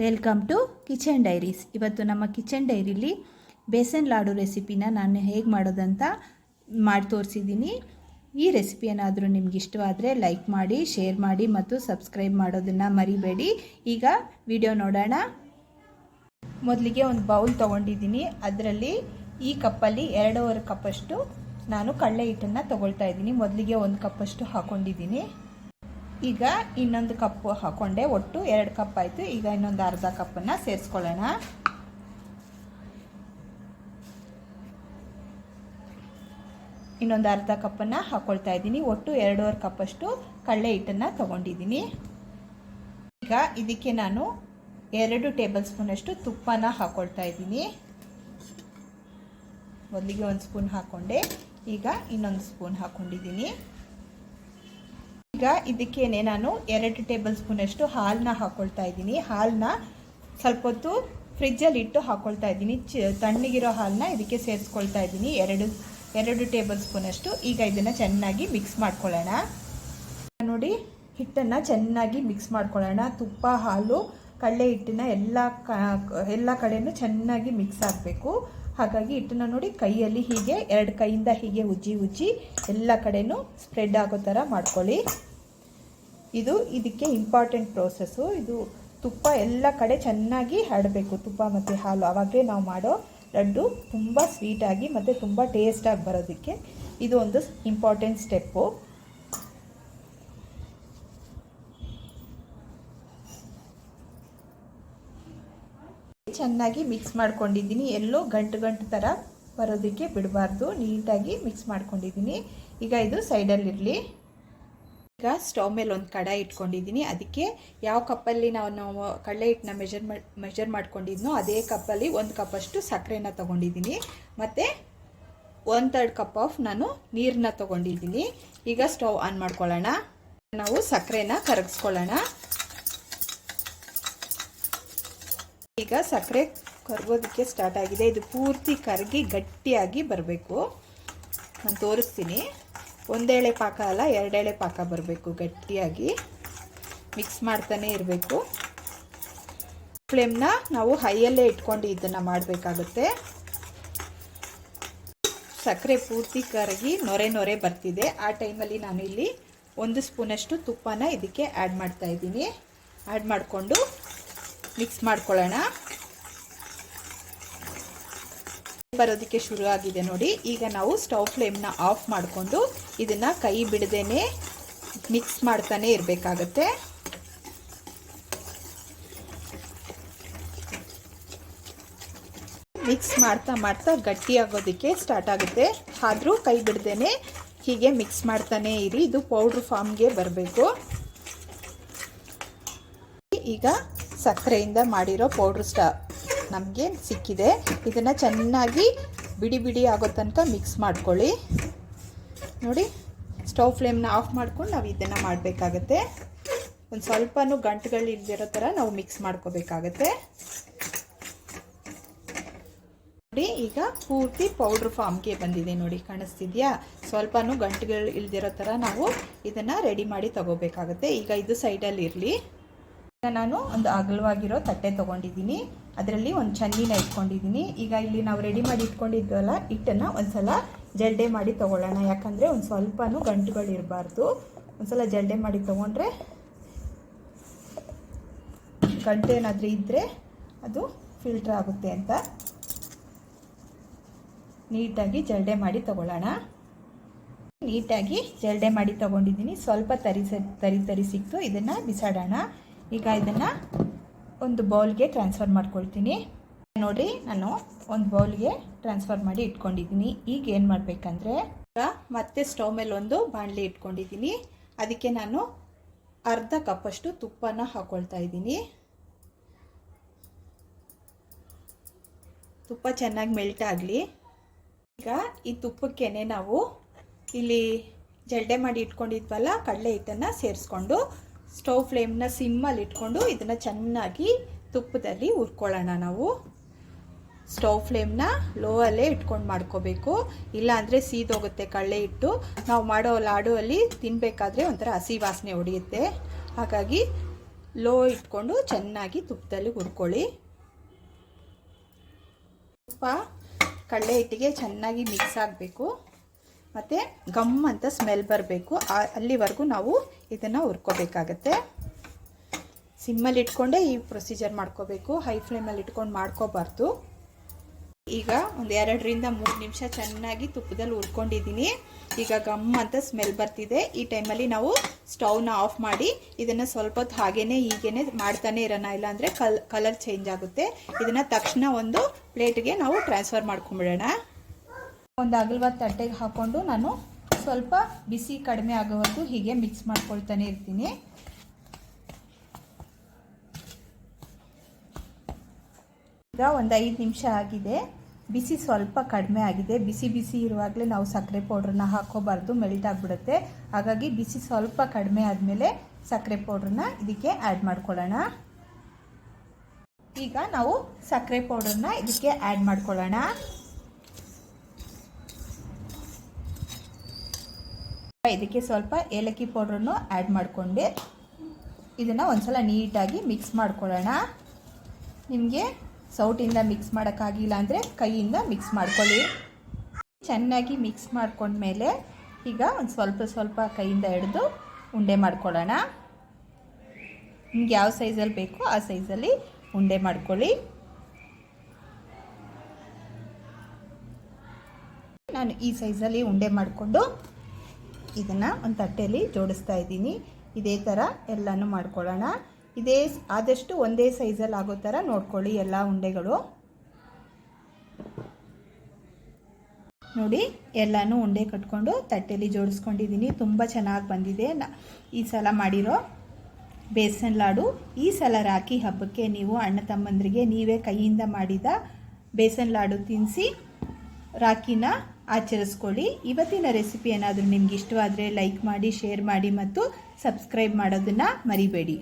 Welcome to kitchen diaries. ಇವತ್ತು ನಮ್ಮ kitchen ಡೈರಿಲಿ besan laddu ರೆಸಿಪಿನ ನಾನು ಹೇಗೆ ಮಾಡೋದಂತ ಮಾಡಿ ತೋರಿಸಿದ್ದೀನಿ. ಈ ರೆಸಿಪಿ ಏನಾದರೂ ನಿಮ್ಗೆ ಇಷ್ಟವಾದರೆ ಲೈಕ್ ಮಾಡಿ, ಶೇರ್ ಮಾಡಿ ಮತ್ತು ಸಬ್ಸ್ಕ್ರೈಬ್ ಮಾಡೋದನ್ನು ಮರಿಬೇಡಿ. ಈಗ ವಿಡಿಯೋ ನೋಡೋಣ. ಮೊದಲಿಗೆ ಒಂದು ಬೌಲ್ ತೊಗೊಂಡಿದ್ದೀನಿ. ಅದರಲ್ಲಿ ಈ ಕಪ್ಪಲ್ಲಿ ಎರಡೂವರೆ ಕಪ್ಪಷ್ಟು ನಾನು ಕಡಲೆ ಹಿಟ್ಟನ್ನು ತೊಗೊಳ್ತಾ ಇದ್ದೀನಿ. ಮೊದಲಿಗೆ ಒಂದು ಕಪ್ಪಷ್ಟು ಹಾಕ್ಕೊಂಡಿದ್ದೀನಿ ಈಗ ಇನ್ನೊಂದು ಕಪ್ಪು ಹಾಕೊಂಡೆ, ಒಟ್ಟು ಎರಡು ಕಪ್ ಆಯಿತು. ಈಗ ಇನ್ನೊಂದು ಅರ್ಧ ಕಪ್ಪನ್ನು ಸೇರಿಸ್ಕೊಳ್ಳೋಣ. ಇನ್ನೊಂದು ಅರ್ಧ ಕಪ್ಪನ್ನು ಹಾಕ್ಕೊಳ್ತಾ ಇದ್ದೀನಿ. ಒಟ್ಟು ಎರಡೂವರೆ ಕಪ್ಪಷ್ಟು ಕಡಲೆ ಹಿಟ್ಟನ್ನು ತೊಗೊಂಡಿದ್ದೀನಿ. ಈಗ ಇದಕ್ಕೆ ನಾನು ಎರಡು ಟೇಬಲ್ ಸ್ಪೂನಷ್ಟು ತುಪ್ಪನ ಹಾಕೊಳ್ತಾ ಇದ್ದೀನಿ. ಮೊದಲಿಗೆ ಒಂದು ಸ್ಪೂನ್ ಹಾಕ್ಕೊಂಡೆ ಈಗ ಇನ್ನೊಂದು ಸ್ಪೂನ್ ಹಾಕ್ಕೊಂಡಿದ್ದೀನಿ ಈಗ ಇದಕ್ಕೇನೆ ನಾನು ಎರಡು ಟೇಬಲ್ ಸ್ಪೂನಷ್ಟು ಹಾಲನ್ನ ಹಾಕ್ಕೊಳ್ತಾ ಇದ್ದೀನಿ. ಹಾಲನ್ನ ಸ್ವಲ್ಪ ಹೊತ್ತು ಫ್ರಿಜ್ಜಲ್ಲಿ ಇಟ್ಟು ಹಾಕ್ಕೊಳ್ತಾ ಇದ್ದೀನಿ. ಚ, ತಣ್ಣಗಿರೋ ಹಾಲನ್ನ ಇದಕ್ಕೆ ಸೇರಿಸ್ಕೊಳ್ತಾ ಇದ್ದೀನಿ. ಎರಡು ಎರಡು ಟೇಬಲ್ ಸ್ಪೂನಷ್ಟು. ಈಗ ಇದನ್ನು ಚೆನ್ನಾಗಿ ಮಿಕ್ಸ್ ಮಾಡ್ಕೊಳ್ಳೋಣ. ನೋಡಿ, ಹಿಟ್ಟನ್ನು ಚೆನ್ನಾಗಿ ಮಿಕ್ಸ್ ಮಾಡ್ಕೊಳ್ಳೋಣ. ತುಪ್ಪ, ಹಾಲು, ಕಡಲೆ ಹಿಟ್ಟನ್ನ ಎಲ್ಲ ಎಲ್ಲ ಕಡೆಯೂ ಚೆನ್ನಾಗಿ ಮಿಕ್ಸ್ ಆಗಬೇಕು. ಹಾಗಾಗಿ ಹಿಟ್ಟನ್ನು ನೋಡಿ ಕೈಯಲ್ಲಿ ಹೀಗೆ, ಎರಡು ಕೈಯಿಂದ ಹೀಗೆ ಉಜ್ಜಿ ಉಜ್ಜಿ ಎಲ್ಲ ಕಡೆಯೂ ಸ್ಪ್ರೆಡ್ ಆಗೋ ಥರ ಮಾಡ್ಕೊಳ್ಳಿ. ಇದು ಇದಕ್ಕೆ ಇಂಪಾರ್ಟೆಂಟ್ ಪ್ರೋಸೆಸ್ಸು ಇದು ತುಪ್ಪ ಎಲ್ಲ ಕಡೆ ಚೆನ್ನಾಗಿ ಹರಡಬೇಕು. ತುಪ್ಪ ಮತ್ತು ಹಾಲು. ಆವಾಗಲೇ ನಾವು ಮಾಡೋ ಲಡ್ಡು ತುಂಬ ಸ್ವೀಟಾಗಿ ಮತ್ತು ತುಂಬ ಟೇಸ್ಟಾಗಿ ಬರೋದಕ್ಕೆ ಇದು ಒಂದು ಇಂಪಾರ್ಟೆಂಟ್ ಸ್ಟೆಪ್ಪು ಚೆನ್ನಾಗಿ ಮಿಕ್ಸ್ ಮಾಡ್ಕೊಂಡಿದ್ದೀನಿ. ಎಲ್ಲೋ ಗಂಟು ಗಂಟು ಥರ ಬರೋದಕ್ಕೆ ಬಿಡಬಾರ್ದು. ನೀಟಾಗಿ ಮಿಕ್ಸ್ ಮಾಡ್ಕೊಂಡಿದ್ದೀನಿ. ಈಗ ಇದು ಸೈಡಲ್ಲಿರಲಿ ಈಗ ಸ್ಟವ್ ಮೇಲೆ ಒಂದು ಕಡಾಯಿ ಇಟ್ಕೊಂಡಿದ್ದೀನಿ. ಅದಕ್ಕೆ ಯಾವ ಕಪ್ಪಲ್ಲಿ ನಾವು ನಾವು ಕಡಲೆ ಹಿಟ್ಟನ್ನ ಮೆಜರ್ ಮಾಡಿ ಮೆಜರ್ ಮಾಡ್ಕೊಂಡಿದ್ನೋ ಅದೇ ಕಪ್ಪಲ್ಲಿ ಒಂದು ಕಪ್ಪಷ್ಟು ಸಕ್ಕರೆನ ತೊಗೊಂಡಿದ್ದೀನಿ. ಮತ್ತು ಒನ್ ತರ್ಡ್ ಕಪ್ ಆಫ್ ನಾನು ನೀರನ್ನ ತೊಗೊಂಡಿದ್ದೀನಿ. ಈಗ ಸ್ಟವ್ ಆನ್ ಮಾಡ್ಕೊಳ್ಳೋಣ. ನಾವು ಸಕ್ಕರೆನ ಕರಗಿಸ್ಕೊಳ್ಳೋಣ. ಈಗ ಸಕ್ಕರೆ ಕರಗೋದಕ್ಕೆ ಸ್ಟಾರ್ಟ್ ಆಗಿದೆ. ಇದು ಪೂರ್ತಿ ಕರಗಿ ಗಟ್ಟಿಯಾಗಿ ಬರಬೇಕು. ನಾನು ತೋರಿಸ್ತೀನಿ. ಒಂದೇಳೆ ಪಾಕ ಅಲ್ಲ, ಎರಡೆಳೆ ಪಾಕ ಬರಬೇಕು ಗಟ್ಟಿಯಾಗಿ. ಮಿಕ್ಸ್ ಮಾಡ್ತಾನೆ ಇರಬೇಕು. ಫ್ಲೇಮ್ನ ನಾವು ಹೈಯಲ್ಲೇ ಇಟ್ಕೊಂಡು ಇದನ್ನು ಮಾಡಬೇಕಾಗುತ್ತೆ. ಸಕ್ಕರೆ ಪೂರ್ತಿ ಕರಗಿ ನೊರೆ ನೊರೆ ಬರ್ತಿದೆ. ಆ ಟೈಮಲ್ಲಿ ನಾನು ಇಲ್ಲಿ ಒಂದು ಸ್ಪೂನಷ್ಟು ತುಪ್ಪನ ಇದಕ್ಕೆ ಆ್ಯಡ್ ಮಾಡ್ತಾ ಇದ್ದೀನಿ. ಆ್ಯಡ್ ಮಾಡಿಕೊಂಡು ಮಿಕ್ಸ್ ಮಾಡ್ಕೊಳ್ಳೋಣ. ಬರೋದಕ್ಕೆ ಶುರು ಆಗಿದೆ ನೋಡಿ. ಈಗ ನಾವು ಸ್ಟವ್ ಫ್ಲೇಮ್ನ ಆಫ್ ಮಾಡಿಕೊಂಡು ಇದನ್ನು ಕೈ ಬಿಡದೇನೆ ಮಿಕ್ಸ್ ಮಾಡ್ತಾನೆ ಇರಬೇಕಾಗತ್ತೆ. ಮಿಕ್ಸ್ ಮಾಡ್ತಾ ಮಾಡ್ತಾ ಗಟ್ಟಿಯಾಗೋದಕ್ಕೆ ಸ್ಟಾರ್ಟ್ ಆಗುತ್ತೆ. ಆದರೂ ಕೈ ಬಿಡದೇನೆ ಹೀಗೆ ಮಿಕ್ಸ್ ಮಾಡ್ತಾನೆ ಇರಿ. ಇದು ಪೌಡ್ರ್ ಫಾರ್ಮ್ಗೆ ಬರಬೇಕು. ಈಗ ಸಕ್ಕರೆಯಿಂದ ಮಾಡಿರೋ ಪೌಡ್ರ್ ಸ್ಟಾ ನಮಗೆ ಸಿಕ್ಕಿದೆ. ಇದನ್ನು ಚೆನ್ನಾಗಿ ಬಿಡಿ ಬಿಡಿ ಆಗೋ ತನಕ ಮಿಕ್ಸ್ ಮಾಡ್ಕೊಳ್ಳಿ. ನೋಡಿ ಸ್ಟವ್ ಫ್ಲೇಮ್ನ ಆಫ್ ಮಾಡ್ಕೊಂಡು ನಾವು ಇದನ್ನು ಮಾಡಬೇಕಾಗತ್ತೆ. ಒಂದು ಸ್ವಲ್ಪನೂ ಗಂಟುಗಳು ಇಲ್ದಿರೋ ಥರ ನಾವು ಮಿಕ್ಸ್ ಮಾಡ್ಕೋಬೇಕಾಗತ್ತೆ. ನೋಡಿ, ಈಗ ಪೂರ್ತಿ ಪೌಡ್ರ್ ಫಾರ್ಮ್ಗೆ ಬಂದಿದೆ ನೋಡಿ, ಕಾಣಿಸ್ತಿದ್ಯಾ? ಸ್ವಲ್ಪನೂ ಗಂಟುಗಳು ಇಲ್ದಿರೋ ಥರ ನಾವು ಇದನ್ನು ರೆಡಿ ಮಾಡಿ ತಗೋಬೇಕಾಗತ್ತೆ. ಈಗ ಇದು ಸೈಡಲ್ಲಿ ಇರಲಿ ನಾನು ಒಂದು ಅಗಲವಾಗಿರೋ ತಟ್ಟೆ ತೊಗೊಂಡಿದ್ದೀನಿ. ಅದರಲ್ಲಿ ಒಂದು ಚನ್ನಿನ ಇಟ್ಕೊಂಡಿದ್ದೀನಿ ಈಗ ಇಲ್ಲಿ ನಾವು ರೆಡಿ ಮಾಡಿ ಇಟ್ಕೊಂಡಿದ್ವಲ್ಲ, ಹಿಟ್ಟನ್ನು ಒಂದ್ಸಲ ಜಲ್ಡೆ ಮಾಡಿ ತೊಗೊಳ್ಳೋಣ. ಯಾಕಂದರೆ ಒಂದು ಸ್ವಲ್ಪನೂ ಗಂಟುಗಳು ಇರಬಾರ್ದು. ಒಂದ್ಸಲ ಜಲ್ಡೆ ಮಾಡಿ ತೊಗೊಂಡ್ರೆ ಗಂಟು ಏನಾದರೂ ಇದ್ದರೆ ಅದು ಫಿಲ್ಟ್ರ್ ಆಗುತ್ತೆ ಅಂತ. ನೀಟಾಗಿ ಜಲ್ಡೆ ಮಾಡಿ ತಗೊಳ್ಳೋಣ. ನೀಟಾಗಿ ಜಲ್ಡೆ ಮಾಡಿ ತೊಗೊಂಡಿದ್ದೀನಿ ಸ್ವಲ್ಪ ತರಿ ತರಿ ತರಿ ಸಿಕ್ತು. ಇದನ್ನು ಬಿಸಾಡೋಣ. ಈಗ ಇದನ್ನು ಒಂದು ಬೌಲ್ಗೆ ಟ್ರಾನ್ಸ್ಫರ್ ಮಾಡ್ಕೊಳ್ತೀನಿ. ನೋಡಿ, ನಾನು ಒಂದು ಬೌಲ್ಗೆ ಟ್ರಾನ್ಸ್ಫರ್ ಮಾಡಿ ಇಟ್ಕೊಂಡಿದ್ದೀನಿ. ಈಗ ಏನು ಮಾಡಬೇಕಂದ್ರೆ ಮತ್ತೆ ಸ್ಟವ್ ಮೇಲೆ ಒಂದು ಬಾಣಲಿ ಇಟ್ಕೊಂಡಿದ್ದೀನಿ. ಅದಕ್ಕೆ ನಾನು ಅರ್ಧ ಕಪ್ಪಷ್ಟು ತುಪ್ಪನ ಹಾಕ್ಕೊಳ್ತಾ ಇದ್ದೀನಿ. ತುಪ್ಪ ಚೆನ್ನಾಗಿ ಮೆಲ್ಟ್ ಆಗಲಿ. ಈಗ ಈ ತುಪ್ಪಕ್ಕೇನೆ ನಾವು ಇಲ್ಲಿ ಜಲ್ಡೆ ಮಾಡಿ ಇಟ್ಕೊಂಡಿದ್ವಲ್ಲ, ಕಡಲೆ ಹಿಟ್ಟನ್ನು ಸೇರಿಸ್ಕೊಂಡು ಸ್ಟವ್ ಫ್ಲೇಮ್ನ ಸಿಮ್ಮಲ್ಲಿ ಇಟ್ಕೊಂಡು ಇದನ್ನು ಚೆನ್ನಾಗಿ ತುಪ್ಪದಲ್ಲಿ ಹುರ್ಕೊಳ್ಳೋಣ ನಾವು. ಸ್ಟವ್ ಫ್ಲೇಮ್ನ ಲೋವಲ್ಲೇ ಇಟ್ಕೊಂಡು ಮಾಡ್ಕೋಬೇಕು. ಇಲ್ಲಾಂದರೆ ಸೀದೋಗುತ್ತೆ ಕಳ್ಳೆ ಇಟ್ಟು ನಾವು ಮಾಡೋ ಲಾಡು ಅಲ್ಲಿ ತಿನ್ನಬೇಕಾದ್ರೆ ಒಂಥರ ಹಸಿ ವಾಸನೆ ಹೊಡೆಯುತ್ತೆ. ಹಾಗಾಗಿ ಲೋ ಇಟ್ಕೊಂಡು ಚೆನ್ನಾಗಿ ತುಪ್ಪದಲ್ಲಿ ಹುರ್ಕೊಳ್ಳಿ. ತುಪ್ಪ ಕಡಲೆ ಹಿಟ್ಟಿಗೆ ಚೆನ್ನಾಗಿ ಮಿಕ್ಸ್ ಆಗಬೇಕು. ಮತ್ತು ಗಮ್ ಅಂತ ಸ್ಮೆಲ್ ಬರಬೇಕು. ಅಲ್ಲಿವರೆಗೂ ನಾವು ಇದನ್ನು ಹುರ್ಕೋಬೇಕಾಗತ್ತೆ. ಸಿಮ್ಮಲ್ಲಿ ಇಟ್ಕೊಂಡೇ ಈ ಪ್ರೊಸೀಜರ್ ಮಾಡ್ಕೋಬೇಕು. ಹೈ ಫ್ಲೇಮಲ್ಲಿ ಇಟ್ಕೊಂಡು ಮಾಡ್ಕೋಬಾರ್ದು. ಈಗ ಒಂದು ಎರಡರಿಂದ ಮೂರು ನಿಮಿಷ ಚೆನ್ನಾಗಿ ತುಪ್ಪದಲ್ಲಿ ಹುರ್ಕೊಂಡಿದ್ದೀನಿ. ಈಗ ಗಮ್ ಅಂತ ಸ್ಮೆಲ್ ಬರ್ತಿದೆ. ಈ ಟೈಮಲ್ಲಿ ನಾವು ಸ್ಟವ್ನ ಆಫ್ ಮಾಡಿ ಇದನ್ನು ಸ್ವಲ್ಪ ಹೊತ್ತು ಹಾಗೇ ಹೀಗೇ ಮಾಡ್ತಾನೆ ಇರೋಣ. ಇಲ್ಲಾಂದರೆ ಕಲ್ ಕಲರ್ ಚೇಂಜ್ ಆಗುತ್ತೆ. ಇದನ್ನು ತಕ್ಷಣ ಒಂದು ಪ್ಲೇಟ್ಗೆ ನಾವು ಟ್ರಾನ್ಸ್ಫರ್ ಮಾಡ್ಕೊಂಬಿಡೋಣ. ಒಂದು ಅಗಲವಾದ ತಟ್ಟೆಗೆ ಹಾಕ್ಕೊಂಡು ನಾನು ಸ್ವಲ್ಪ ಬಿಸಿ ಕಡಿಮೆ ಆಗೋವರೆಗೂ ಹೀಗೆ ಮಿಕ್ಸ್ ಮಾಡ್ಕೊಳ್ತಾನೆ ಇರ್ತೀನಿ. ಈಗ ಒಂದು ಐದು ನಿಮಿಷ ಆಗಿದೆ. ಬಿಸಿ ಸ್ವಲ್ಪ ಕಡಿಮೆ ಆಗಿದೆ. ಬಿಸಿ ಬಿಸಿ ಇರುವಾಗಲೇ ನಾವು ಸಕ್ಕರೆ ಪೌಡ್ರನ್ನ ಹಾಕೋಬಾರ್ದು ಮೆಳಿತಾಗ್ಬಿಡುತ್ತೆ ಹಾಗಾಗಿ ಬಿಸಿ ಸ್ವಲ್ಪ ಕಡಿಮೆ ಆದಮೇಲೆ ಸಕ್ಕರೆ ಪೌಡ್ರನ್ನ ಇದಕ್ಕೆ ಆ್ಯಡ್ ಮಾಡ್ಕೊಳ್ಳೋಣ. ಈಗ ನಾವು ಸಕ್ಕರೆ ಪೌಡ್ರನ್ನ ಇದಕ್ಕೆ ಆ್ಯಡ್ ಮಾಡ್ಕೊಳ್ಳೋಣ. ಇದಕ್ಕೆ ಸ್ವಲ್ಪ ಏಲಕ್ಕಿ ಪೌಡ್ರನ್ನು ಆ್ಯಡ್ ಮಾಡಿಕೊಂಡು. ಇದನ್ನು ಒಂದ್ಸಲ ನೀಟಾಗಿ ಮಿಕ್ಸ್ ಮಾಡ್ಕೊಳ್ಳೋಣ. ನಿಮಗೆ ಸೌಟಿಂದ ಮಿಕ್ಸ್ ಮಾಡೋಕ್ಕಾಗಿಲ್ಲ ಅಂದರೆ ಕೈಯಿಂದ ಮಿಕ್ಸ್ ಮಾಡ್ಕೊಳ್ಳಿ. ಚೆನ್ನಾಗಿ ಮಿಕ್ಸ್ ಮಾಡ್ಕೊಂಡ್ಮೇಲೆ ಈಗ ಒಂದು ಸ್ವಲ್ಪ ಸ್ವಲ್ಪ ಕೈಯಿಂದ ಹಿಡಿದು ಉಂಡೆ ಮಾಡ್ಕೊಳ್ಳೋಣ. ನಿಮ್ಗೆ ಯಾವ ಸೈಜಲ್ಲಿ ಬೇಕೋ ಆ ಸೈಜಲ್ಲಿ ಉಂಡೆ ಮಾಡ್ಕೊಳ್ಳಿ. ನಾನು ಈ ಸೈಜಲ್ಲಿ ಉಂಡೆ ಮಾಡಿಕೊಂಡು ಇದನ್ನು ಒಂದು ತಟ್ಟೆಯಲ್ಲಿ ಜೋಡಿಸ್ತಾ ಇದ್ದೀನಿ. ಇದೇ ಥರ ಎಲ್ಲನೂ ಮಾಡ್ಕೊಳ್ಳೋಣ. ಇದೇ ಆದಷ್ಟು ಒಂದೇ ಸೈಜಲ್ಲಿ ಆಗೋ ಥರ ನೋಡ್ಕೊಳ್ಳಿ ಎಲ್ಲ ಉಂಡೆಗಳು. ನೋಡಿ, ಎಲ್ಲನೂ ಉಂಡೆ ಕಟ್ಕೊಂಡು ತಟ್ಟೆಯಲ್ಲಿ ಜೋಡಿಸ್ಕೊಂಡಿದ್ದೀನಿ. ತುಂಬ ಚೆನ್ನಾಗಿ ಬಂದಿದೆ. ನಾ, ಈ ಸಲ ಮಾಡಿರೋ ಬೇಸನ್ ಲಾಡು, ಈ ಸಲ ರಾಖಿ ಹಬ್ಬಕ್ಕೆ ನೀವು ಅಣ್ಣ ತಮ್ಮಂದರಿಗೆ ನೀವೇ ಕೈಯಿಂದ ಮಾಡಿದ ಬೇಸನ್ ಲಾಡು ತಿನ್ನಿಸಿ ರಾಖಿನ ಆಚರಿಸ್ಕೊಳ್ಳಿ. ಇವತ್ತಿನ ರೆಸಿಪಿ ಏನಾದರೂ ನಿಮ್ಗೆ ಇಷ್ಟವಾದರೆ ಲೈಕ್ ಮಾಡಿ ಶೇರ್ ಮಾಡಿ ಮತ್ತು ಸಬ್ಸ್ಕ್ರೈಬ್ ಮಾಡೋದನ್ನು ಮರಿಬೇಡಿ.